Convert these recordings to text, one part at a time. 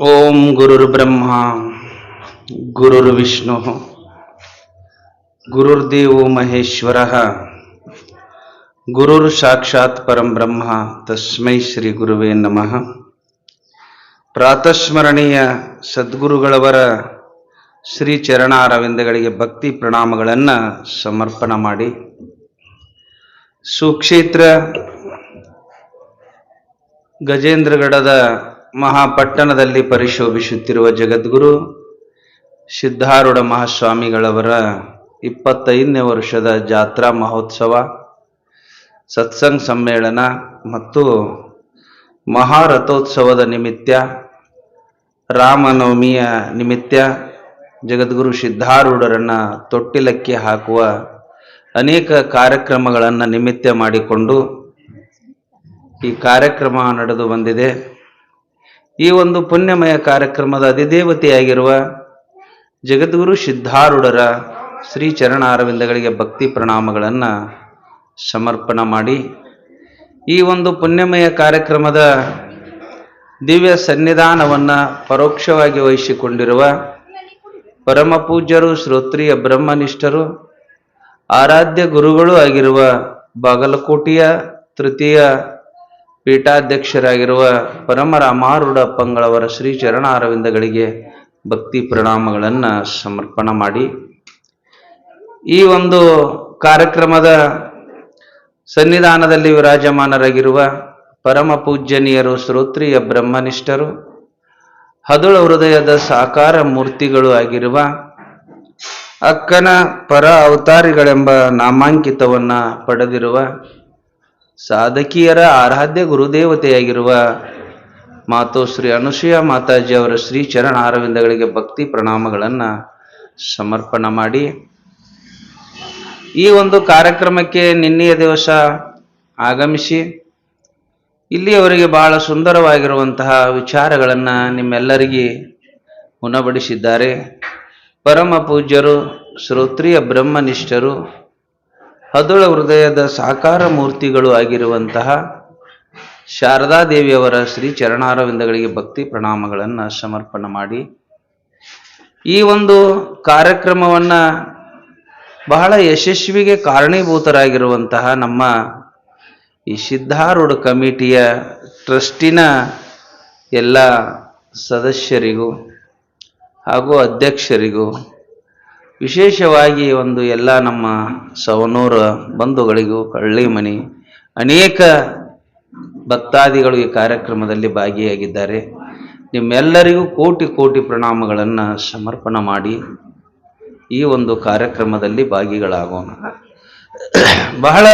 ಓಂ ಗುರುರ್ಬ್ರಹ್ಮ ಗುರುರ್ವಿಷ್ಣು ಗುರುರ್ದೇವೋ ಮಹೇಶ್ವರ, ಗುರುರ್ ಸಾಕ್ಷಾತ್ ಪರಂ ಬ್ರಹ್ಮ, ತಸ್ಮೈ ಶ್ರೀ ಗುರುವೇ ನಮಃ. ಪ್ರಾತಸ್ಮರಣೀಯ ಸದ್ಗುರುಗಳವರ ಶ್ರೀ ಚರಣ ಅರವಿಂದಗಳಿಗೆ ಭಕ್ತಿ ಪ್ರಣಾಮಗಳನ್ನು ಸಮರ್ಪಣ ಮಾಡಿ. ಸುಕ್ಷೇತ್ರ ಗಜೇಂದ್ರಗಡದ ಮಹಾಪಟ್ಟಣದಲ್ಲಿ ಪರಿಶೋಭಿಸುತ್ತಿರುವ ಜಗದ್ಗುರು ಸಿದ್ಧಾರೂಢ ಮಹಾಸ್ವಾಮಿಗಳವರ ಇಪ್ಪತ್ತೈದನೇ ವರ್ಷದ ಜಾತ್ರಾ ಮಹೋತ್ಸವ, ಸತ್ಸಂಗ್ ಸಮ್ಮೇಳನ ಮತ್ತು ಮಹಾರಥೋತ್ಸವದ ನಿಮಿತ್ತ ರಾಮನವಮಿಯ ನಿಮಿತ್ತ ಜಗದ್ಗುರು ಸಿದ್ಧಾರೂಢರನ್ನು ತೊಟ್ಟಿಲಕ್ಕೆ ಹಾಕುವ ಅನೇಕ ಕಾರ್ಯಕ್ರಮಗಳನ್ನು ನಿಮಿತ್ತ ಮಾಡಿಕೊಂಡು ಈ ಕಾರ್ಯಕ್ರಮ ನಡೆದು ಬಂದಿದೆ. ಈ ಒಂದು ಪುಣ್ಯಮಯ ಕಾರ್ಯಕ್ರಮದ ಅಧಿದೇವತೆಯಾಗಿರುವ ಜಗದ್ಗುರು ಸಿದ್ಧಾರೂಢರ ಶ್ರೀ ಚರಣ ಅರವಿಂದಗಳಿಗೆ ಭಕ್ತಿ ಪ್ರಣಾಮಗಳನ್ನು ಸಮರ್ಪಣ ಮಾಡಿ ಈ ಒಂದು ಪುಣ್ಯಮಯ ಕಾರ್ಯಕ್ರಮದ ದಿವ್ಯ ಸನ್ನಿಧಾನವನ್ನು ಪರೋಕ್ಷವಾಗಿ ವಹಿಸಿಕೊಂಡಿರುವ ಪರಮ ಪೂಜ್ಯರು, ಶ್ರೋತ್ರಿಯ ಬ್ರಹ್ಮನಿಷ್ಠರು, ಆರಾಧ್ಯ ಗುರುಗಳು ಆಗಿರುವ ಬಾಗಲಕೋಟೆಯ ತೃತೀಯ ಪೀಠಾಧ್ಯಕ್ಷರಾಗಿರುವ ಪರಮ ರಾಮಾರೂಢ ಪಂಗಳವರ ಶ್ರೀ ಚರಣ ಅರವಿಂದಗಳಿಗೆ ಭಕ್ತಿ ಪ್ರಣಾಮಗಳನ್ನು ಸಮರ್ಪಣ ಮಾಡಿ. ಈ ಒಂದು ಕಾರ್ಯಕ್ರಮದ ಸನ್ನಿಧಾನದಲ್ಲಿ ವಿರಾಜಮಾನರಾಗಿರುವ ಪರಮ ಪೂಜ್ಯನೀಯರು ಶ್ರೋತ್ರಿಯ ಬ್ರಹ್ಮನಿಷ್ಠರು, ಹದುಳ ಹೃದಯದ ಸಾಕಾರ ಮೂರ್ತಿಗಳು ಆಗಿರುವ ಅಕ್ಕನ ಪರ ಅವತಾರಿಗಳೆಂಬ ನಾಮಾಂಕಿತವನ್ನು ಪಡೆದಿರುವ ಸಾಧಕಿಯರ ಆರಾಧ್ಯ ಗುರುದೇವತೆಯಾಗಿರುವ ಮಾತು ಶ್ರೀ ಅನುಸೂಯ ಮಾತಾಜಿ ಅವರ ಶ್ರೀ ಚರಣ ಅರವಿಂದಗಳಿಗೆ ಭಕ್ತಿ ಪ್ರಣಾಮಗಳನ್ನು ಸಮರ್ಪಣ ಮಾಡಿ. ಈ ಒಂದು ಕಾರ್ಯಕ್ರಮಕ್ಕೆ ನಿನ್ನೆಯ ದಿವಸ ಆಗಮಿಸಿ, ಇಲ್ಲಿಯವರೆಗೆ ಬಹಳ ಸುಂದರವಾಗಿರುವಂತಹ ವಿಚಾರಗಳನ್ನು ನಿಮ್ಮೆಲ್ಲರಿಗೆ ಉಣಬಡಿಸಿದ್ದಾರೆ. ಪರಮ ಪೂಜ್ಯರು, ಶ್ರೋತ್ರಿಯ ಬ್ರಹ್ಮನಿಷ್ಠರು ಹದುಳ ಹೃದಯದ ಸಾಕಾರ ಮೂರ್ತಿಗಳು ಆಗಿರುವಂತಹ ಶಾರದಾದೇವಿಯವರ ಶ್ರೀ ಚರಣಾರವಿಂದಗಳಿಗೆ ಭಕ್ತಿ ಪ್ರಣಾಮಗಳನ್ನು ಸಮರ್ಪಣೆ ಮಾಡಿ. ಈ ಒಂದು ಕಾರ್ಯಕ್ರಮವನ್ನು ಬಹಳ ಯಶಸ್ವಿಗೆ ಕಾರಣೀಭೂತರಾಗಿರುವಂತಹ ನಮ್ಮ ಈ ಸಿದ್ಧಾರೂಢ ಕಮಿಟಿಯ ಟ್ರಸ್ಟಿನ ಎಲ್ಲ ಸದಸ್ಯರಿಗೂ ಹಾಗೂ ಅಧ್ಯಕ್ಷರಿಗೂ ವಿಶೇಷವಾಗಿ ಒಂದು ಎಲ್ಲ ನಮ್ಮ ಸವನೂರ ಬಂಧುಗಳಿಗೂ ಕಳ್ಳಿಮನಿ ಅನೇಕ ಭಕ್ತಾದಿಗಳು ಈ ಕಾರ್ಯಕ್ರಮದಲ್ಲಿ ಭಾಗಿಯಾಗಿದ್ದಾರೆ. ನಿಮ್ಮೆಲ್ಲರಿಗೂ ಕೋಟಿ ಕೋಟಿ ಪ್ರಣಾಮಗಳನ್ನು ಸಮರ್ಪಣೆ ಮಾಡಿ ಈ ಒಂದು ಕಾರ್ಯಕ್ರಮದಲ್ಲಿ ಭಾಗಿಗಳಾಗೋಣ. ಬಹಳ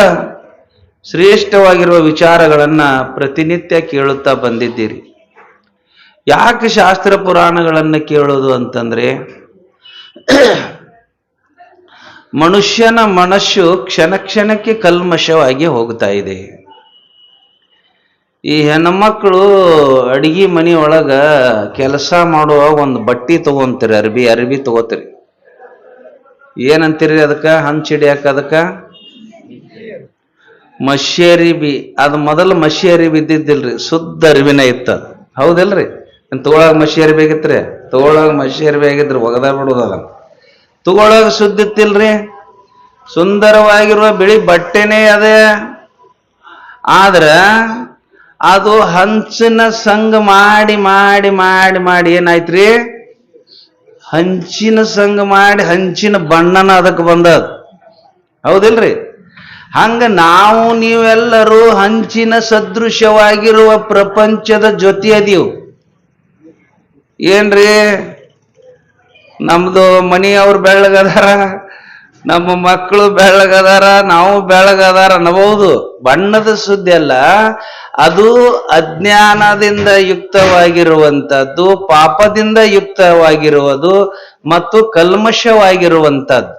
ಶ್ರೇಷ್ಠವಾಗಿರುವ ವಿಚಾರಗಳನ್ನು ಪ್ರತಿನಿತ್ಯ ಕೇಳುತ್ತಾ ಬಂದಿದ್ದೀರಿ. ಯಾಕೆ ಶಾಸ್ತ್ರ ಪುರಾಣಗಳನ್ನು ಕೇಳೋದು ಅಂತಂದ್ರೆ ಮನುಷ್ಯನ ಮನಸ್ಸು ಕ್ಷಣ ಕ್ಷಣಕ್ಕೆ ಕಲ್ಮಶವಾಗಿ ಹೋಗ್ತಾ ಇದೆ. ಈ ಹೆಣ್ಮಕ್ಳು ಅಡಿಗೆ ಮನೆ ಒಳಗ ಕೆಲಸ ಮಾಡುವ ಒಂದು ಬಟ್ಟಿ ತಗೊಂತೀರಿ, ಅರ್ಬಿ ಅರ್ಬಿ ತಗೋತೀರಿ. ಏನಂತೀರಿ ಅದಕ್ಕ? ಹಂಚಿಡಿಯಾಕ ಅದಕ್ಕ? ಮಸಿ ಅರಿಬಿ ಅದು ಮೊದಲು ಮಶ್ಯರಿ ಬಿದ್ದಿದ್ದಿಲ್ರಿ, ಶುದ್ಧ ಅರಿವಿನ ಇತ್ತ. ಹೌದಿಲ್ರಿ? ತಗೊಳಗ ಮಸಿ ಆಗಿತ್ರಿ ತಗೊಳಗ ಮಸಿ ಅರಿವಿ ಆಗಿದ್ರಿ ಒಗದ ಬಿಡೋದ ಅದನ್ನ ತಗೊಳಗ ಶುದ್ಧ ಇತ್ತಿಲ್ರಿ? ಸುಂದರವಾಗಿರುವ ಬಿಳಿ ಬಟ್ಟೆನೇ ಅದೇ. ಆದ್ರ ಅದು ಹಂಚಿನ ಸಂಘ ಮಾಡಿ ಮಾಡಿ ಮಾಡಿ ಮಾಡಿ ಏನಾಯ್ತ್ರಿ? ಹಂಚಿನ ಸಂಘ ಮಾಡಿ ಹಂಚಿನ ಬಣ್ಣನ ಅದಕ್ಕೆ ಬಂದದ. ಹೌದಿಲ್ರಿ? ಹಂಗ ನಾವು ನೀವೆಲ್ಲರೂ ಹಂಚಿನ ಸದೃಶವಾಗಿರುವ ಪ್ರಪಂಚದ ಜೊತೆ ಅದೀವು ಏನ್ರಿ? ನಮ್ದು ಮನೆಯವ್ರು ಬೆಳ್ಳಗದಾರ, ನಮ್ಮ ಮಕ್ಕಳು ಬೆಳ್ಳಗದಾರ, ನಾವು ಬೆಳ್ಳಗದಾರ ಅನ್ನಬಹುದು. ಬಣ್ಣದ ಸುದ್ದಿ ಅಲ್ಲ, ಅದು ಅಜ್ಞಾನದಿಂದ ಯುಕ್ತವಾಗಿರುವಂಥದ್ದು ಪಾಪದಿಂದ ಯುಕ್ತವಾಗಿರುವುದು ಮತ್ತು ಕಲ್ಮಶವಾಗಿರುವಂಥದ್ದು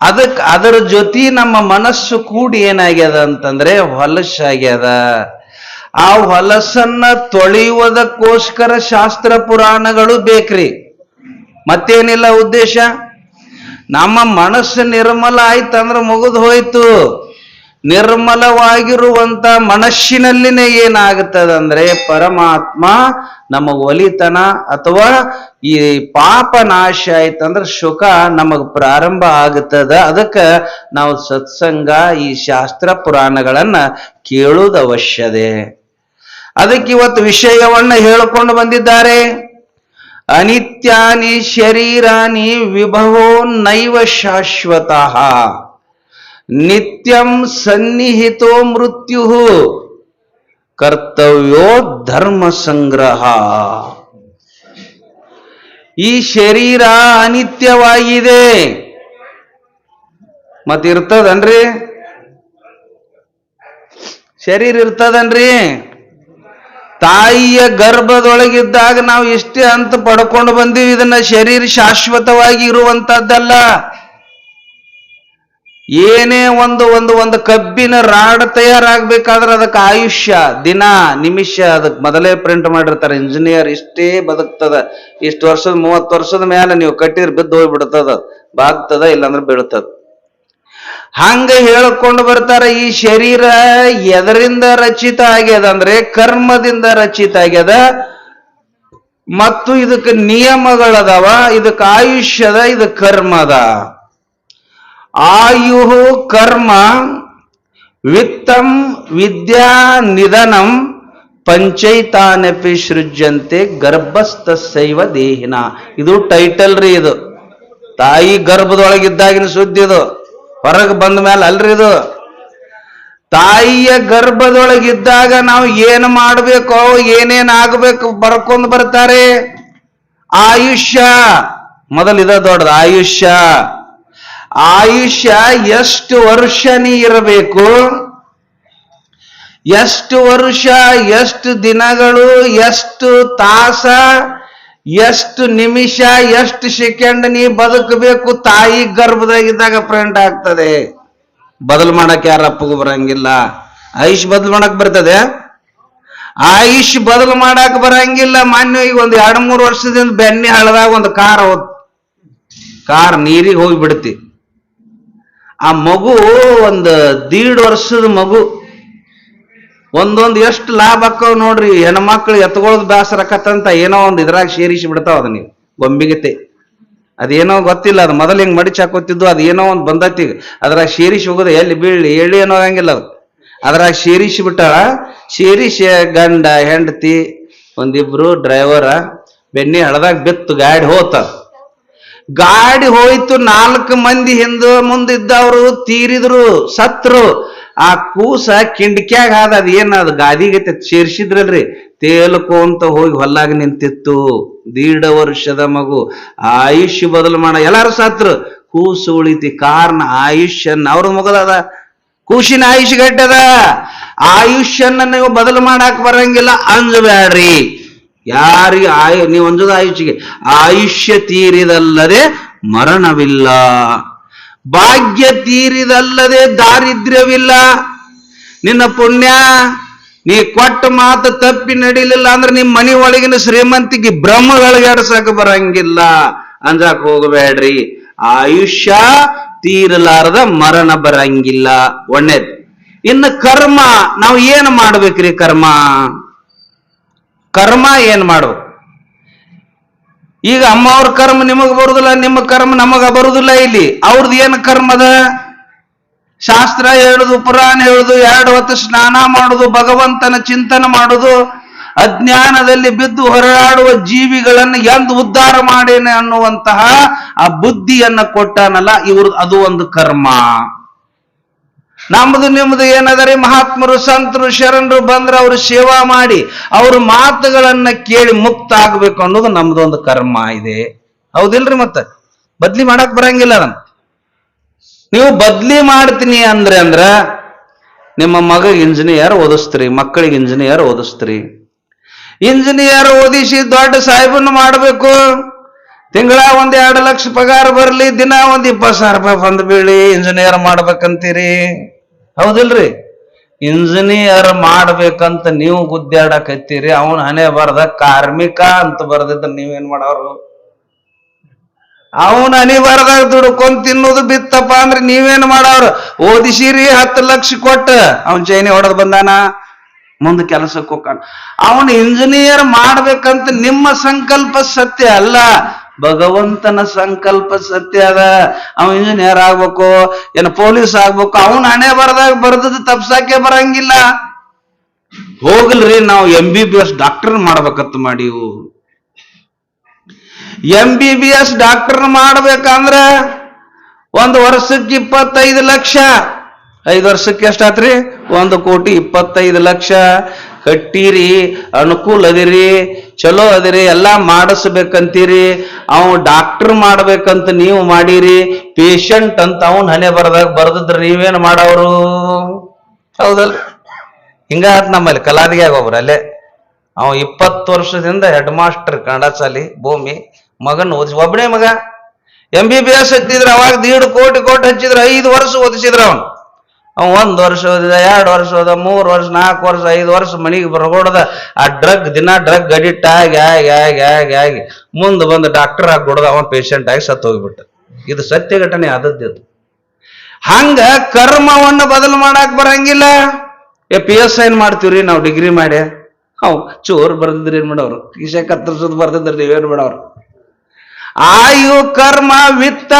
ಅದಕ್ಕೆ ಅದರ ಜೊತೆ ನಮ್ಮ ಮನಸ್ಸು ಕೂಡಿ ಏನಾಗ್ಯದ ಅಂತಂದ್ರೆ ಹೊಲಸಾಗ್ಯದ ಆ ಹೊಲಸನ್ನ ತೊಳೆಯುವುದಕ್ಕೋಸ್ಕರ ಶಾಸ್ತ್ರ ಪುರಾಣಗಳು ಬೇಕ್ರಿ. ಮತ್ತೇನಿಲ್ಲ ಉದ್ದೇಶ? ನಮ್ಮ ಮನಸ್ಸು ನಿರ್ಮಲ ಆಯ್ತಂದ್ರೆ ಮುಗಿದು ಹೋಯ್ತು. ನಿರ್ಮಲವಾಗಿರುವಂತ ಮನಸ್ಸಿನಲ್ಲಿನೇ ಏನಾಗುತ್ತದಂದ್ರೆ ಪರಮಾತ್ಮ ನಮಗ್ ಒಲಿತನ ಅಥವಾ ಈ ಪಾಪ ನಾಶ ಆಯ್ತಂದ್ರೆ ಸುಖ ನಮಗ್ ಪ್ರಾರಂಭ ಆಗುತ್ತದ ಅದಕ್ಕ ನಾವು ಸತ್ಸಂಗ ಈ ಶಾಸ್ತ್ರ ಪುರಾಣಗಳನ್ನ ಕೇಳುವುದು ಅವಶ್ಯದೆ. ಅದಕ್ಕೆ ಇವತ್ತು ವಿಷಯವನ್ನ ಹೇಳಿಕೊಂಡು ಬಂದಿದ್ದಾರೆ. ಅನಿತ್ಯಾನಿ ಶರೀರಾನಿ ವಿಭವೋ ನೈವ ಶಾಶ್ವತಃ. ನಿತ್ಯಂ ಸನ್ನಿಹಿತೋ ಮೃತ್ಯು. ಕರ್ತವ್ಯೋ ಧರ್ಮ ಸಂಗ್ರಹ. ಈ ಶರೀರ ಅನಿತ್ಯವಾಗಿದೆ. ಮತ್ತಿರ್ತದನ್ರಿ? ಶರೀರ ಇರ್ತದನ್ರಿ? ತಾಯಿಯ ಗರ್ಭದೊಳಗಿದ್ದಾಗ ನಾವು ಇಷ್ಟೇ ಅಂತ ಪಡ್ಕೊಂಡು ಬಂದೀವಿ, ಇದನ್ನ ಶರೀರ ಶಾಶ್ವತವಾಗಿ ಇರುವಂತದ್ದಲ್ಲ. ಏನೇ ಒಂದು ಒಂದು ಒಂದು ಕಬ್ಬಿನ ರಾಡ್ ತಯಾರಾಗಬೇಕಾದ್ರೆ ಅದಕ್ಕೆ ಆಯುಷ್ಯ, ದಿನ, ನಿಮಿಷ, ಅದಕ್ಕೆ ಮೊದಲೇ ಪ್ರಿಂಟ್ ಮಾಡಿರ್ತಾರೆ. ಇಂಜಿನಿಯರ್ ಇಷ್ಟೇ ಬದುಕ್ತದ, ಇಷ್ಟು ವರ್ಷದ, ಮೂವತ್ತು ವರ್ಷದ ಮೇಲೆ ನೀವು ಕಟ್ಟಿದ್ರೆ ಬಿದ್ದು ಹೋಗ್ಬಿಡ್ತದ ಬಾಗ್ತದ, ಇಲ್ಲಾಂದ್ರೆ ಬೀಳ್ತದ. ಹಂಗ ಹೇಳಿಕೊಂಡು ಬರ್ತಾರ ಈ ಶರೀರ ಎದರಿಂದ ರಚಿತ ಆಗ್ಯದ ಅಂದ್ರೆ ಕರ್ಮದಿಂದ ರಚಿತ ಆಗ್ಯದ. ಮತ್ತು ಇದಕ್ಕೆ ನಿಯಮಗಳದಾವ, ಇದಕ್ಕೆ ಆಯುಷ್ಯದ ಇದು ಕರ್ಮದ. ಆಯು ಕರ್ಮ, ವಿತ್ತಂ ವಿದ್ಯಾ ನಿಧನಂ ಪಂಚೈತಾನಪಿ ಸೃಜ್ಯಂತೆ ಗರ್ಭಸ್ಥಸೈವ ದೇಹಿನ. ಇದು ಟೈಟಲ್ ರೀ ಇದು. ತಾಯಿ ಗರ್ಭದೊಳಗಿದ್ದಾಗಿನ ಸುದ್ದಿ ಇದು. ಹೊರಗೆ ಬಂದ ಮೇಲೆ ಅಲ್ರಿ ಇದು? ತಾಯಿಯ ಗರ್ಭದೊಳಗಿದ್ದಾಗ ನಾವು ಏನು ಮಾಡಬೇಕು, ಏನೇನ್ ಆಗ್ಬೇಕು ಬರ್ಕೊಂಡು ಬರ್ತಾರೆ. ಆಯುಷ್ಯ. ಮೊದಲಿದ ದೊಡ್ಡದು ಆಯುಷ್ಯ. ಆಯುಷ್ಯ ಎಷ್ಟು ವರ್ಷ ನೀ ಇರಬೇಕು? ಎಷ್ಟು ವರ್ಷ, ಎಷ್ಟು ದಿನಗಳು, ಎಷ್ಟು ತಾಸ ಎಷ್ಟು ನಿಮಿಷ, ಎಷ್ಟು ಸೆಕೆಂಡ್ ನೀ ಬದುಕಬೇಕು, ತಾಯಿ ಗರ್ಭದಾಗಿದ್ದಾಗ ಪ್ರಿಂಟ್ ಆಗ್ತದೆ. ಬದಲು ಮಾಡಕ್ ಯಾರ ಅಪ್ಪಗೂ ಬರಂಗಿಲ್ಲ. ಆಯುಷ್ ಬದಲು ಮಾಡಕ್ ಬರ್ತದೆ? ಆಯುಷ್ ಬದಲು ಮಾಡಕ್ ಬರಂಗಿಲ್ಲ. ಮಾನ್ಯ ಈಗ ಒಂದು ಎರಡು ಮೂರು ವರ್ಷದಿಂದ ಬೆನ್ನಿ ಹಳದಾಗ ಒಂದು ಕಾರ್ ಕಾರ್ ನೀರಿಗೆ ಹೋಗಿ ಬಿಡ್ತಿ ಆ ಮಗು ಒಂದು ದೀಡ್ ವರ್ಷದ ಮಗು ಒಂದೊಂದು ಎಷ್ಟು ಲಾಭ ಆಕ್ಕವ್ ನೋಡ್ರಿ, ಹೆಣ್ಮಕ್ಳು ಎತ್ಕೊಳ್ಳೋದು ಬೇಸರಕತ್ತಂತ ಏನೋ ಒಂದು ಇದ್ರಾಗ ಸೇರಿಸಿ ಬಿಡ್ತಾವ ಅದ ನೀವು ಗೊಂಬಿಗತೆ ಅದೇನೋ ಗೊತ್ತಿಲ್ಲ, ಅದು ಮೊದಲು ಹಿಂಗೆ ಮಡಿಚ್ ಹಾಕೋತಿದ್ದು, ಅದು ಏನೋ ಒಂದು ಬಂದೈತಿ ಅದ್ರಾಗ ಸೇರಿಸಿ ಹೋಗೋದು, ಎಲ್ಲಿ ಬೀಳಿ ಎಳ್ಳಿ ಏನೋ ಆಗಂಗಿಲ್ಲ ಅದು. ಅದ್ರಾಗ ಸೇರಿಸಿ ಬಿಟ್ಟಾಳ, ಸೇರಿಸಿ ಗಂಡ, ಹೆಂಡತಿ, ಒಂದಿಬ್ರು ಡ್ರೈವರ, ಬೆನ್ನಿ ಹಳದಾಗ ಬಿತ್ತು, ಗಾಡಿ ಹೋತ ಗಾಡಿ ಹೋಯ್ತು ನಾಲ್ಕು ಮಂದಿ ಹಿಂದೆ ಮುಂದಿದ್ದವರು ತೀರಿದ್ರು, ಸತ್ರು. ಆ ಕೂಸ ಕಿಂಡ್ಕ್ಯಾಗ ಆದ, ಅದ ಏನ ಅದು ಗಾದಿಗೈತೆ ಸೇರ್ಸಿದ್ರಲ್ರಿ? ಅಂತ ಹೋಗಿ ಹೊಲ್ಲಾಗ ನಿಂತಿತ್ತು. ದೀಡ ವರ್ಷದ ಮಗು. ಆಯುಷ್ಯ ಬದಲು ಮಾಡ. ಎಲ್ಲಾರು ಸತ್ರು, ಕೂಸು ಉಳಿತಿ ಕಾರಣ ಆಯುಷ್ಯನ್ನ. ಅವ್ರ ಮಗದದ, ಕೂಸಿನ ಆಯುಷ್ ಗಟ್ಟದ ಆಯುಷ್ಯನ್ನ ನೀವು ಬದಲು ಮಾಡಾಕ್ ಬರಂಗಿಲ್ಲ ಅಂಜಬೇಡ್ರಿ ಯಾರಿಗೆ ಆಯು, ನೀವು ಅಂಜದ ಆಯುಷ್ಯಗೆ. ಆಯುಷ್ಯ ತೀರಿದಲ್ಲದೆ ಮರಣವಿಲ್ಲ. ಭಾಗ್ಯ ತೀರಿದಲ್ಲದೆ ದಾರಿದ್ರ್ಯವಿಲ್ಲ. ನಿನ್ನ ಪುಣ್ಯ, ನೀ ಕೊಟ್ಟ ಮಾತು ತಪ್ಪಿ ನಡೀಲಿಲ್ಲ ಅಂದ್ರೆ ನಿಮ್ಮ ಮನಿ ಒಳಗಿನ ಶ್ರೀಮಂತಿಗೆ ಬ್ರಹ್ಮಗಳಿಗಾಡ್ಸಕ್ ಬರಂಗಿಲ್ಲ. ಅಂಜಾಕ್ ಹೋಗಬೇಡ್ರಿ. ಆಯುಷ್ಯ ತೀರಲಾರದ ಮರಣ ಬರಂಗಿಲ್ಲ. ಒಳ್ಳೇದ್. ಇನ್ನು ಕರ್ಮ, ನಾವು ಏನ್ ಮಾಡ್ಬೇಕ್ರಿ ಕರ್ಮ? ಕರ್ಮ ಏನ್ ಮಾಡ್ಬೇಕು ಈಗ ಅಮ್ಮ ಅವ್ರ ಕರ್ಮ ನಿಮಗ್ ಬರುದಿಲ್ಲ, ನಿಮ್ಮ ಕರ್ಮ ನಮಗ ಬರುದಿಲ್ಲ ಇಲ್ಲಿ. ಅವ್ರದ್ದು ಏನು ಕರ್ಮದ ಶಾಸ್ತ್ರ ಹೇಳುದು, ಪುರಾಣ ಹೇಳುದು, ಎರಡು ಹೊತ್ತು ಸ್ನಾನ ಮಾಡುದು, ಭಗವಂತನ ಚಿಂತನೆ ಮಾಡುದು, ಅಜ್ಞಾನದಲ್ಲಿ ಬಿದ್ದು ಹೊರಡಾಡುವ ಜೀವಿಗಳನ್ನು ಎಂದು ಉದ್ಧಾರ ಮಾಡೇನೆ ಅನ್ನುವಂತಹ ಆ ಬುದ್ಧಿಯನ್ನ ಕೊಟ್ಟಾನಲ್ಲ ಇವ್ರದ್ದು ಅದು ಒಂದು ಕರ್ಮ. ನಮ್ದು ನಿಮ್ದು ಏನದರಿ ಮಹಾತ್ಮರು, ಸಂತರು, ಶರಣರು ಬಂದ್ರೆ ಅವರು ಸೇವಾ ಮಾಡಿ, ಅವ್ರ ಮಾತುಗಳನ್ನ ಕೇಳಿ ಮುಕ್ತ ಆಗ್ಬೇಕು ಅನ್ನೋದು ನಮ್ದೊಂದು ಕರ್ಮ ಇದೆ. ಹೌದಿಲ್ರಿ ಮತ್ತೆ? ಬದ್ಲಿ ಮಾಡಕ್ ಬರಂಗಿಲ್ಲ ನಮ್ ನೀವು ಬದ್ಲಿ ಮಾಡ್ತೀನಿ ಅಂದ್ರೆ ಅಂದ್ರ ನಿಮ್ಮ ಮಗ ಇಂಜಿನಿಯರ್ ಓದಿಸ್ತ್ರಿ, ಮಕ್ಕಳಿಗೆ ಇಂಜಿನಿಯರ್ ಓದಿಸ್ತ್ರಿ. ಇಂಜಿನಿಯರ್ ಓದಿಸಿ ದೊಡ್ಡ ಸಾಹೇಬನ್ನು ಮಾಡಬೇಕು. ತಿಂಗಳ ಒಂದ್ ಎರಡು ಲಕ್ಷ ಪಗಾರ ಬರ್ಲಿ, ದಿನ ಒಂದ್ ಇಪ್ಪತ್ತು ಸಾವಿರ ರೂಪಾಯಿ ಬಂದ್ ಬೀಳಿ ಇಂಜಿನಿಯರ್ ಮಾಡ್ಬೇಕಂತೀರಿ. ಹೌದಿಲ್ರಿ? ಇಂಜಿನಿಯರ್ ಮಾಡ್ಬೇಕಂತ ನೀವು ಗುದ್ದಾಡಕತ್ತೀರಿ, ಅವನ್ ಹಣೆ ಬರ್ದ ಕಾರ್ಮಿಕ ಅಂತ ಬರ್ದಿದ್ರ ನೀವೇನ್ ಮಾಡೋರು ಅವನ ಬರ್ದಾಗ ದುಡ್ಕೊಂಡ್ ತಿನ್ನೋದು ಬಿತ್ತಪ್ಪ ಅಂದ್ರೆ ನೀವೇನ್ ಮಾಡೋರು ಓದಿಸಿರಿ ಹತ್ತು ಲಕ್ಷ ಕೊಟ್ಟ, ಅವನ್ ಚೈನಿ ಹೊಡೆದ್ ಬಂದಾನ? ಮುಂದೆ ಕೆಲಸಕ್ಕೆ ಹೋಗ್ತಾನ ಅವನು ಇಂಜಿನಿಯರ್ ಮಾಡ್ಬೇಕಂತ ನಿಮ್ಮ ಸಂಕಲ್ಪ ಸತ್ಯ ಅಲ್ಲ. ಭಗವಂತನ ಸಂಕಲ್ಪ ಸತ್ಯ ಅದ. ಅವ ಇಂಜಿನಿಯರ್ ಆಗ್ಬೇಕು, ಏನ ಪೊಲೀಸ್ ಆಗ್ಬೇಕು ಅವನ ಹಣೆ ಬರದಾಗ ಬರ್ದದ್ದು ತಪ್ಸಾಕೆ ಬರಂಗಿಲ್ಲ. ಹೋಗಲ್ರಿ, ನಾವು M B B S doctor ಮಾಡ್ಬೇಕಂತ ಮಾಡೀವು. M B B S doctor ಮಾಡ್ಬೇಕಂದ್ರ ಒಂದು ವರ್ಷಕ್ಕೆ ಇಪ್ಪತ್ತೈದು ಲಕ್ಷ. ಐದು ವರ್ಷಕ್ಕೆ ಎಷ್ಟಾತ್ರಿ ಒಂದು ಕೋಟಿ ಇಪ್ಪತ್ತೈದು ಲಕ್ಷ. ಕಟ್ಟೀರಿ ಅನುಕೂಲ ಅದಿರಿ ಚಲೋ ಅದಿರಿ, ಎಲ್ಲ ಮಾಡಿಸ್ಬೇಕಂತೀರಿ, ಅವ್ ಡಾಕ್ಟರ್ ಮಾಡ್ಬೇಕಂತ ನೀವು ಮಾಡೀರಿ ಪೇಷಂಟ್ ಅಂತ ಅವನ್ ಹನೆ ಬರ್ದಾಗ ಬರ್ದಿದ್ರೆ ನೀವೇನು ಮಾಡವ್ರು? ಹೌದಲ್ ಹಿಂಗ ನಮ್ಮಲ್ಲಿ ಕಲಾದಿಗೆ ಒಬ್ರು ಅಲ್ಲೇ. ಅವ ಇಪ್ಪತ್ತು ವರ್ಷದಿಂದ ಹೆಡ್ ಮಾಸ್ಟರ್ ಕನ್ನಡ ಶಾಲಿ ಭೂಮಿ, ಮಗನ್ ಓದಿಸಿ ಒಬ್ಬನೇ ಮಗ. ಎಂ ಬಿ ಬಿ ಎಸ್ ಹಚ್ಚಿದ್ರೆ ಅವಾಗ ದೀಡ್ ಕೋಟಿ ಕೋಟಿ ಹಚ್ಚಿದ್ರೆ ಐದು ವರ್ಷ ಓದಿಸಿದ್ರ ಅವನು ಅವ ಒಂದ್ ವರ್ಷ ಓದಿದ, ಎರಡು ವರ್ಷ ಓದ, ಮೂರ್ ವರ್ಷ, ನಾಲ್ಕು ವರ್ಷ, ಐದು ವರ್ಷ ಮನೆಗೆ ಬರಗೊಡದ ಆ ಡ್ರಗ್, ದಿನ ಡ್ರಗ್ ಅಡಿಕ್ಟ್ ಆಗಿ ಆಗಿ ಆಗಿ ಆಗಿ ಆಗಿ ಮುಂದೆ ಬಂದು ಡಾಕ್ಟರ್ ಆಗಿ ಕೊಡದ ಅವ ಪೇಷಂಟ್ ಆಗಿ ಸತ್ತು ಹೋಗ್ಬಿಟ್ಟ. ಇದು ಸತ್ಯ ಘಟನೆ ಆದದ್ದು ಹಂಗ ಕರ್ಮವನ್ನು ಬದಲು ಮಾಡಕ್ ಬರಂಗಿಲ್ಲ. ಏ ಪಿ ಎಸ್ ಐನ್ ಮಾಡ್ತೀವ್ರಿ, ನಾವು ಡಿಗ್ರಿ ಮಾಡಿ. ಅವ್ ಚೋರ್ ಬರ್ದಿದ್ರಿ ಏನ್ ಮಾಡೋರು? ಕಿಶೆ ಕತ್ತರಿಸೋದು ಬರ್ದಿದ್ರಿ ನೀವೇನ್ ಮಾಡೋರು? ಆಯು ಕರ್ಮ ವಿತ್ತ.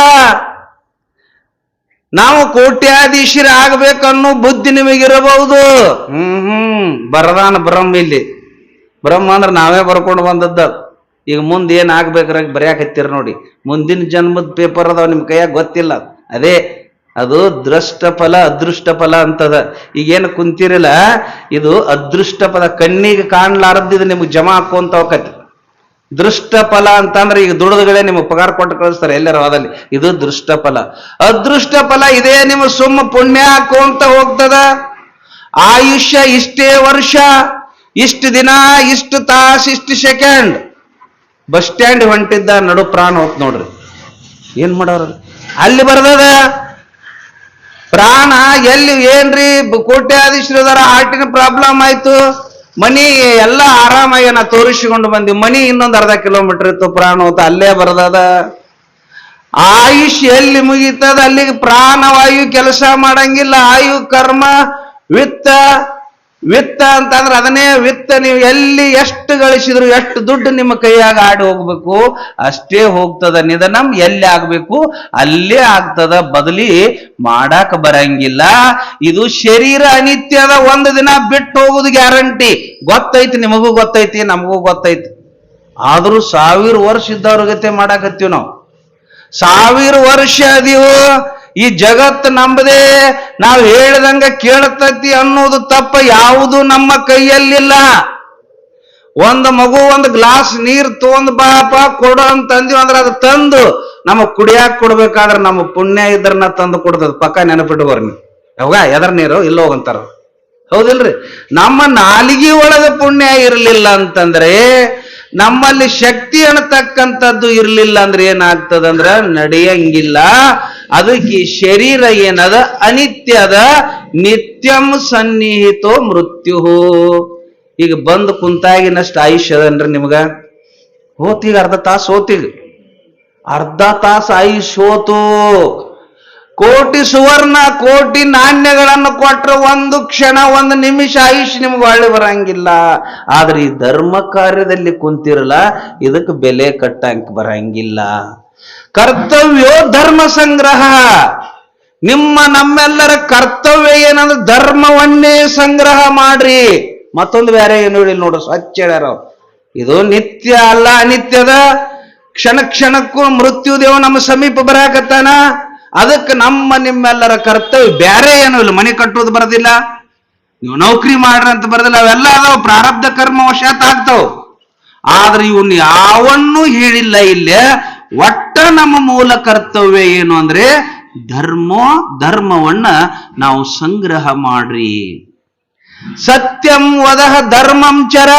ನಾವು ಆಗ್ಬೇಕನ್ನೋ ಬುದ್ಧಿ ನಿಮಗಿರಬಹುದು. ಹ್ಮ್ ಹ್ಮ್. ಬರದಾನ ಬ್ರಹ್ಮ ಇಲ್ಲಿ. ಬ್ರಹ್ಮ ಅಂದ್ರೆ ನಾವೇ ಬರ್ಕೊಂಡು ಬಂದದ್ದ. ಈಗ ಮುಂದೆ ಏನ್ ಆಗ್ಬೇಕ್ರ ಬರ್ಯಾಕತ್ತೀರ ನೋಡಿ. ಮುಂದಿನ ಜನ್ಮದ ಪೇಪರ್ ಅದಾವ ನಿಮ್ಮ ಕೈಯಾಗ ಗೊತ್ತಿಲ್ಲ. ಅದೇ, ಅದು ದೃಷ್ಟ ಫಲ ಅದೃಷ್ಟ ಫಲ ಅಂತದ ಈಗೇನು ಕುಂತಿರಲ್ಲ, ಇದು ಅದೃಷ್ಟ ಫಲ ಕಣ್ಣಿಗೆ ಕಾಣ್ಲಾರದ್ದು ನಿಮ್ಗೆ ಜಮಾ ಹಾಕುವಂತ ಹೋಗತ್ತೆ ದೃಷ್ಟ ಫಲ ಅಂತಂದ್ರೆ ಈಗ ದುಡಿದುಗಳೇ ನಿಮಗೆ ಪಗಾರ ಕೊಟ್ಟು ಕಳಿಸ್ತಾರೆ, ಎಲ್ಲರ ಹೋದಲ್ಲಿ ಇದು ದೃಷ್ಟ ಫಲ ಅದೃಷ್ಟ ಫಲ ಇದೇ ನಿಮ್ಮ ಸುಮ್ಮ ಪುಣ್ಯ ಹಾಕುವಂತ ಹೋಗ್ತದ? ಆಯುಷ್ಯ ಇಷ್ಟೇ ವರ್ಷ, ಇಷ್ಟು ದಿನ, ಇಷ್ಟು ತಾಸ್, ಇಷ್ಟು ಸೆಕೆಂಡ್. ಬಸ್ ಸ್ಟ್ಯಾಂಡ್ ಹೊಂಟಿದ್ದ ನಡು ಪ್ರಾಣ ಹೋಗ್ತ ನೋಡ್ರಿ. ಏನ್ ಮಾಡೋರು? ಅಲ್ಲಿ ಬರ್ದದ ಪ್ರಾಣ ಎಲ್ಲಿ, ಏನ್ರಿ? ಕೋಟ್ಯಾಧೀಶ್ರದಾರ ಹಾರ್ಟಿನ ಪ್ರಾಬ್ಲಮ್ ಆಯ್ತು. ಮನಿ ಎಲ್ಲ ಆರಾಮಾಗಿ ನಾ ತೋರಿಸಿಕೊಂಡು ಬಂದಿ. ಮನಿ ಇನ್ನೊಂದು ಅರ್ಧ ಕಿಲೋಮೀಟರ್ ಇತ್ತು ಪ್ರಾಣ ಹೋತ ಅಲ್ಲೇ ಬರ್ದದ. ಆಯುಷ್ ಎಲ್ಲಿ ಮುಗೀತದ? ಅಲ್ಲಿಗೆ ಪ್ರಾಣವಾಯು ಕೆಲಸ ಮಾಡಂಗಿಲ್ಲ. ಆಯು, ಕರ್ಮ, ವಿತ್ತ ವಿತ್ತ ಅಂತಂದ್ರೆ ಅದನ್ನೇ ವಿತ್ತ ನೀವು ಎಲ್ಲಿ ಎಷ್ಟು ಗಳಿಸಿದ್ರು ಎಷ್ಟು ದುಡ್ಡು ನಿಮ್ಮ ಕೈಯಾಗ ಆಡಿ ಹೋಗ್ಬೇಕು, ಅಷ್ಟೇ ಹೋಗ್ತದ ನಿಧನಂ, ಎಲ್ಲಿ ಆಗ್ಬೇಕು? ಅಲ್ಲೇ ಆಗ್ತದ ಬದಲಿ ಮಾಡಾಕ ಬರಂಗಿಲ್ಲ. ಇದು ಶರೀರ ಅನಿತ್ಯದ ಒಂದು ದಿನ ಬಿಟ್ಟು ಹೋಗುದು ಗ್ಯಾರಂಟಿ. ಗೊತ್ತೈತಿ, ನಿಮಗೂ ಗೊತ್ತೈತಿ, ನಮಗೂ ಗೊತ್ತೈತಿ. ಆದ್ರೂ ಸಾವಿರ ವರ್ಷ ಇದ್ದವ್ರ ಗತೆ ಮಾಡಾಕತ್ತೀವಿ ನಾವು. ಸಾವಿರ ವರ್ಷ ಅದೀವು ಈ ಜಗತ್ತು ನಂಬದೇ ನಾವು ಹೇಳ್ದಂಗ ಕೇಳ್ತತಿ ಅನ್ನೋದು ತಪ್ಪ ಯಾವುದು ನಮ್ಮ ಕೈಯಲ್ಲಿಲ್ಲ. ಒಂದು ಮಗು, ಒಂದು ಗ್ಲಾಸ್ ನೀರ್ ತಗೊಂಡ್ ಬಾಪ, ಕೊಡು ಅಂತ ಅಂದಿವಿ ಅಂದ್ರೆ ಅದು ತಂದು ನಮಗ್ ಕುಡಿಯಾಕ ಕೊಡ್ಬೇಕಾದ್ರೆ ನಮ್ಮ ಪುಣ್ಯ ಇದ್ರನ್ನ ತಂದು ಕೊಡ್ತದ. ಪಕ್ಕ ನೆನಪಿಟ್ಟು ನೀವು. ಯಾವಾಗ? ಎದರ್ ನೀರು? ಇಲ್ಲ ಹೋಗಂತಾರ ಹೌದಿಲ್ರಿ? ನಮ್ಮ ನಾಲಿಗೆ ಒಳಗೆ ಪುಣ್ಯ ಇರಲಿಲ್ಲ ಅಂತಂದ್ರೆ ನಮ್ಮಲ್ಲಿ ಶಕ್ತಿ ಅನ್ನತಕ್ಕಂಥದ್ದು ಇರಲಿಲ್ಲ ಅಂದ್ರೆ ಏನಾಗ್ತದಂದ್ರ ನಡೆಯಂಗಿಲ್ಲ. ಅದಕ್ಕೆ ಶರೀರ ಏನದ? ಅನಿತ್ಯದ. ನಿತ್ಯಂ ಸನ್ನಿಹಿತೋ ಮೃತ್ಯು ಈಗ ಬಂದು ಕುಂತಾಗಿನಷ್ಟು ಆಯುಷ್ಯ ಅದನ್ರಿ ನಿಮ್ಗ? ಹೋತೀಗ ಅರ್ಧ ತಾಸು ಹೋತೀಗ ಅರ್ಧ ತಾಸು ಆಯುಷ್ ಹೋತು. ಕೋಟಿ ಸುವರ್ಣ, ಕೋಟಿ ನಾಣ್ಯಗಳನ್ನು ಕೊಟ್ಟರು ಒಂದು ಕ್ಷಣ, ಒಂದು ನಿಮಿಷ ಆಯುಷ್ ನಿಮ್ಗೆ ಒಳ್ಳೆ ಬರಂಗಿಲ್ಲ. ಆದ್ರೆ ಈ ಧರ್ಮ ಕಾರ್ಯದಲ್ಲಿ ಕುಂತಿರಲ್ಲ, ಇದಕ್ಕೆ ಬೆಲೆ ಕಟ್ಟಂಕ ಬರಂಗಿಲ್ಲ. ಕರ್ತವ್ಯೋ ಧರ್ಮ ಸಂಗ್ರಹ. ನಿಮ್ಮ ನಮ್ಮೆಲ್ಲರ ಕರ್ತವ್ಯ ಏನಂದ್ರೆ ಧರ್ಮವನ್ನೇ ಸಂಗ್ರಹ ಮಾಡ್ರಿ. ಮತ್ತೊಂದು ಬೇರೆ ಏನು ಹೇಳಿ ನೋಡು, ಸ್ವಚ್ಛ ಇದು ನಿತ್ಯ ಅಲ್ಲ, ಅನಿತ್ಯದ. ಕ್ಷಣ ಕ್ಷಣಕ್ಕೂ ಮೃತ್ಯುದೇವ ನಮ್ಮ ಸಮೀಪ ಬರಾಕತ್ತಾನ. ಅದಕ್ಕೆ ನಮ್ಮ ನಿಮ್ಮೆಲ್ಲರ ಕರ್ತವ್ಯ ಬೇರೆ ಏನೂ ಇಲ್ಲ. ಮನೆ ಕಟ್ಟೋದು ಬರೋದಿಲ್ಲ, ನೀವು ನೌಕರಿ ಮಾಡ್ರಿ ಅಂತ ಬರೋದಿಲ್ಲ, ಅವೆಲ್ಲ ಅದಾವ. ಪ್ರಾರಬ್ಧ ಕರ್ಮ ವಶಾತ್ ಆಗ್ತಾವ. ಆದ್ರೆ ಇವನ್ ಯಾವನ್ನೂ ಹೇಳಿಲ್ಲ ಇಲ್ಲಿ. ಒಟ್ಟ ನಮ್ಮ ಮೂಲ ಕರ್ತವ್ಯ ಏನು ಅಂದ್ರೆ ಧರ್ಮೋ, ಧರ್ಮವನ್ನ ನಾವು ಸಂಗ್ರಹ ಮಾಡ್ರಿ. ಸತ್ಯಂ ವದಹ ಧರ್ಮಂ ಚರ.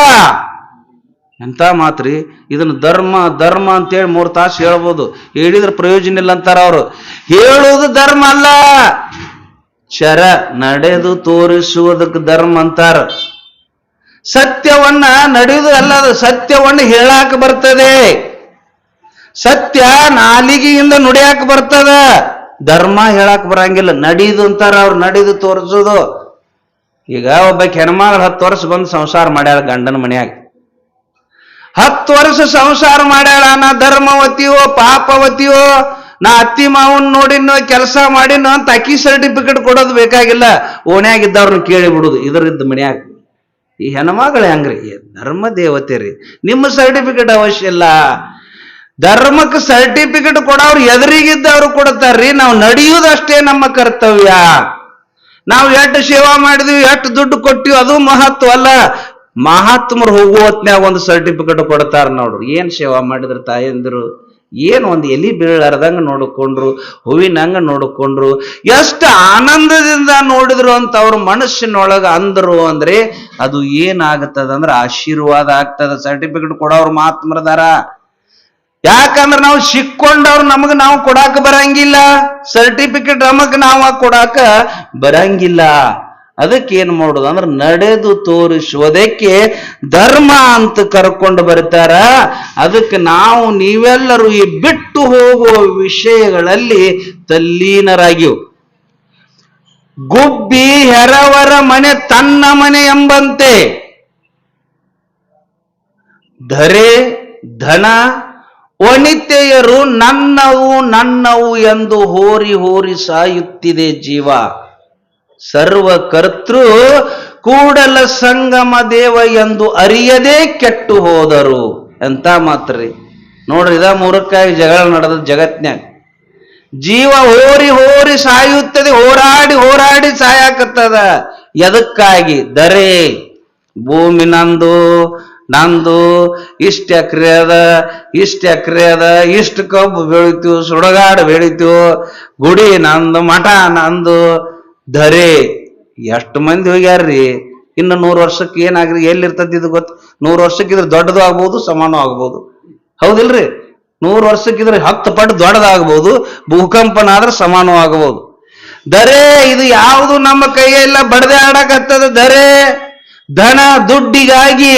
ಎಂತ ಮಾತ್ರಿ? ಇದನ್ನ ಧರ್ಮ ಧರ್ಮ ಅಂತೇಳಿ ಮೂರು ತಾಸು ಹೇಳ್ಬೋದು. ಹೇಳಿದ್ರೆ ಪ್ರಯೋಜನ ಇಲ್ಲ ಅಂತಾರ ಅವರು. ಹೇಳುವುದು ಧರ್ಮ ಅಲ್ಲ. ಚರ ನಡೆದು ತೋರಿಸುವುದಕ್ಕೆ ಧರ್ಮ ಅಂತಾರ. ಸತ್ಯವನ್ನ ನಡೆಯುವುದು ಅಲ್ಲ, ಅದು ಸತ್ಯವನ್ನ ಹೇಳಾಕ ಬರ್ತದೆ. ಸತ್ಯ ನಾಲಿಗೆಯಿಂದ ನುಡಿಯಾಕ ಬರ್ತದ. ಧರ್ಮ ಹೇಳಾಕ ಬರಂಗಿಲ್ಲ. ನಡೀದು ಅಂತಾರ ಅವ್ರು, ನಡೀದು ತೋರಿಸೋದು ಈಗ ಒಬ್ಬ ಹೆಣ್ಮಗಳು ಹತ್ತು ವರ್ಷ ಬಂದು ಸಂಸಾರ ಮಾಡ್ಯಾಳ ಗಂಡನ ಮನ್ಯಾಗ. ಹತ್ತು ವರ್ಷ ಸಂಸಾರ ಮಾಡ್ಯಾಳ, ನಾ ಧರ್ಮವತಿಯೋ, ಪಾಪವತಿಯೋ, ನಾ ಅತ್ತಿ ಮಾವನ್ ನೋಡಿನೋ, ಕೆಲಸ ಮಾಡಿನೋ ಅಂತ ಅಕ್ಕಿ ಸರ್ಟಿಫಿಕೇಟ್ ಕೊಡೋದು ಬೇಕಾಗಿಲ್ಲ. ಓಣ್ಯಾಗಿದ್ದವ್ರನ್ನ ಕೇಳಿ ಬಿಡುದು ಇದರಿದ್ದ ಮನ್ಯಾಗ. ಈ ಹೆಣ್ಮಗಳು ಹೆಂಗ್ರಿ ಧರ್ಮ ದೇವತೆ ರೀ. ನಿಮ್ಮ ಸರ್ಟಿಫಿಕೇಟ್ ಅವಶ್ಯ ಇಲ್ಲ. ಧರ್ಮಕ್ಕೆ ಸರ್ಟಿಫಿಕೇಟ್ ಕೊಡೋರು ಎದುರಿಗಿದ್ದವ್ರು ಕೊಡ್ತಾರ್ರಿ, ನಾವು ನಡೆಯುವುದಷ್ಟೇ ನಮ್ಮ ಕರ್ತವ್ಯ. ನಾವು ಎಷ್ಟು ಸೇವಾ ಮಾಡಿದ್ವಿ, ಎಷ್ಟು ದುಡ್ಡು ಕೊಟ್ಟಿವಿ, ಅದು ಮಹತ್ವ ಅಲ್ಲ. ಮಹಾತ್ಮರು ಹೋಗುವ ಹೊತ್ನ್ಯಾಗ ಒಂದು ಸರ್ಟಿಫಿಕೇಟ್ ಕೊಡ್ತಾರ ನೋಡ್ರು. ಏನ್ ಸೇವಾ ಮಾಡಿದ್ರು ತಾಯಂದಿರು? ಏನ್ ಒಂದು ಎಲಿ ಬೀಳಾರ್ದಂಗ ನೋಡಿಕೊಂಡ್ರು, ಹೂವಿನಂಗ ನೋಡಿಕೊಂಡ್ರು. ಎಷ್ಟು ಆನಂದದಿಂದ ನೋಡಿದ್ರು ಅಂತ ಅವ್ರ ಮನಸ್ಸಿನೊಳಗ ಅಂದರು ಅಂದ್ರೆ ಅದು ಏನಾಗುತ್ತದ ಅಂದ್ರೆ ಆಶೀರ್ವಾದ ಆಗ್ತದ. ಸರ್ಟಿಫಿಕೇಟ್ ಕೊಡೋರು ಮಹಾತ್ಮರದಾರ ಯಾಕಂದ್ರೆ ನಾವು ಸಿಕ್ಕೊಂಡವ್ರು ನಮಗ್ ನಾವು ಕೊಡಾಕ ಬರಂಗಿಲ್ಲ. ಸರ್ಟಿಫಿಕೇಟ್ ನಮಗ್ ನಾವ ಕೊಡಾಕ ಬರಂಗಿಲ್ಲ. ಅದಕ್ಕೆ ಏನ್ ಮಾಡೋದು ಅಂದ್ರೆ ನಡೆದು ತೋರಿಸುವುದಕ್ಕೆ ಧರ್ಮ ಅಂತ ಕರ್ಕೊಂಡು ಬರ್ತಾರ ಅದಕ್ಕೆ ನಾವು ನೀವೆಲ್ಲರೂ ಈ ಬಿಟ್ಟು ಹೋಗುವ ವಿಷಯಗಳಲ್ಲಿ ತಲ್ಲೀನರಾಗಿವು ಗುಬ್ಬಿ ಹೆರವರ ಮನೆ ತನ್ನ ಮನೆ ಎಂಬಂತೆ. ಧರೆ, ಧನ, ವನಿತೆಯರು ನನ್ನವು ನನ್ನವು ಎಂದು ಹೋರಿ ಹೋರಿ ಸಾಯುತ್ತಿದೆ ಜೀವ. ಸರ್ವ ಕರ್ತೃ ಕೂಡಲ ಸಂಗಮ ದೇವ ಎಂದು ಅರಿಯದೇ ಕೆಟ್ಟು ಹೋದರು. ಎಂತ ಮಾತ್ರಿ? ನೋಡ್ರಿ, ಇದ ಮೂರಕ್ಕಾಗಿ ಜಗಳ ನಡೆದ ಜಗತ್ನ್ಯಾಗ. ಜೀವ ಹೋರಿ ಹೋರಿ ಸಾಯುತ್ತದೆ, ಹೋರಾಡಿ ಹೋರಾಡಿ ಸಾಯಾಕತ್ತದ. ಎದಕ್ಕಾಗಿ ದರೆ. ಭೂಮಿ ನಂದು ನಂದು, ಇಷ್ಟ ಎಕರೆ ಅದ, ಇಷ್ಟ ಎಕರೆ ಅದ, ಇಷ್ಟು ಕಬ್ಬು ಬೆಳಿತೀವಿ, ಸುಡಗಾಡು ಬೆಳಿತೀವಿ, ಗುಡಿ ನಂದು, ಮಠ ನಂದು ಧರೆ. ಎಷ್ಟು ಮಂದಿ ಹೋಗ್ಯಾರ್ರಿ? ಇನ್ನು ನೂರು ವರ್ಷಕ್ಕೆ ಏನಾಗ್ರಿ? ಎಲ್ಲಿರ್ತದ ಇದು ಗೊತ್ತು? ನೂರು ವರ್ಷಕ್ಕೆ ಇದ್ರ ದೊಡ್ಡದು ಆಗ್ಬೋದು ಸಮಾನ ಆಗ್ಬೋದು. ಹೌದಿಲ್ರಿ? ನೂರು ವರ್ಷಕ್ಕಿದ್ರೆ ಹತ್ತು ಪಟ್ಟು ದೊಡ್ಡದಾಗಬಹುದು ಭೂಕಂಪನ ಆದ್ರೆ ಸಮಾನವಾಗಬಹುದು ದರೆ ಇದು ಯಾವುದು ನಮ್ಮ ಕೈಯೆಲ್ಲ ಬಡದೆ ಆಡಕತ್ತದ ದರೆ ಧನ ದುಡ್ಡಿಗಾಗಿ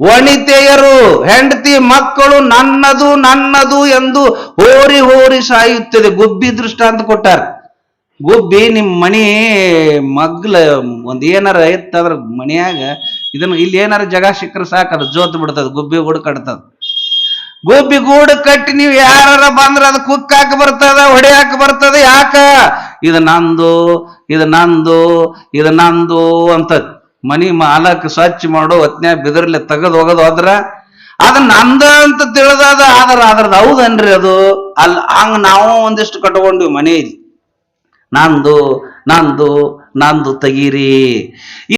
ವಣಿತೆಯರು ಹೆಂಡತಿ ಮಕ್ಕಳು ನನ್ನದು ನನ್ನದು ಎಂದು ಹೋರಿ ಹೋರಿ ಸಾಯುತ್ತದೆ. ಗುಬ್ಬಿ ದೃಷ್ಟಾಂತ ಕೊಟ್ಟಾರ. ಗುಬ್ಬಿ ನಿಮ್ಮ ಮನಿ ಮಗ್ಲ ಒಂದ್ ಏನಾರ ಇತ್ತಂದ್ರ ಮನ್ಯಾಗ ಇದನ್ನ ಇಲ್ಲಿ ಏನಾರ ಜಗ ಸಿಕ್ಕರೆ ಸಾಕು, ಅದು ಜೋತ್ ಬಿಡ್ತದ, ಗುಬ್ಬಿ ಗೂಡು ಕಟ್ತದ. ಗುಬ್ಬಿ ಗೂಡು ಕಟ್ಟಿ ನೀವು ಯಾರ ಬಂದ್ರ ಅದು ಕುಕ್ಕಾಕ ಬರ್ತದ ಹೊಡೆಯಾಕ ಬರ್ತದ, ಯಾಕ? ಇದು ನಂದು ಇದು ನಂದು ಇದು ನಂದು ಅಂತ ಮನಿ ಮಾಲಕ್ ಸ್ವಚ್ಛ ಮಾಡೋ, ಹೊತ್ನ್ಯಾಗ ಬಿದಿರ್ಲಿ, ತೆಗೆದು ಹೋಗೋದು ಹೋದ್ರ ಅದ ನಂದ ಅಂತ ತಿಳಿದದ, ಆದ್ರ ಅದ್ರದ್ದು ಹೌದನ್ರಿ ಅದು? ಅಲ್ಲಿ ಹಂಗ ನಾವು ಒಂದಿಷ್ಟು ಕಟ್ಕೊಂಡಿವಿ ಮನೆಯಲ್ಲಿ ನಂದು ನಂದು ನಂದು ತೆಗೀರಿ.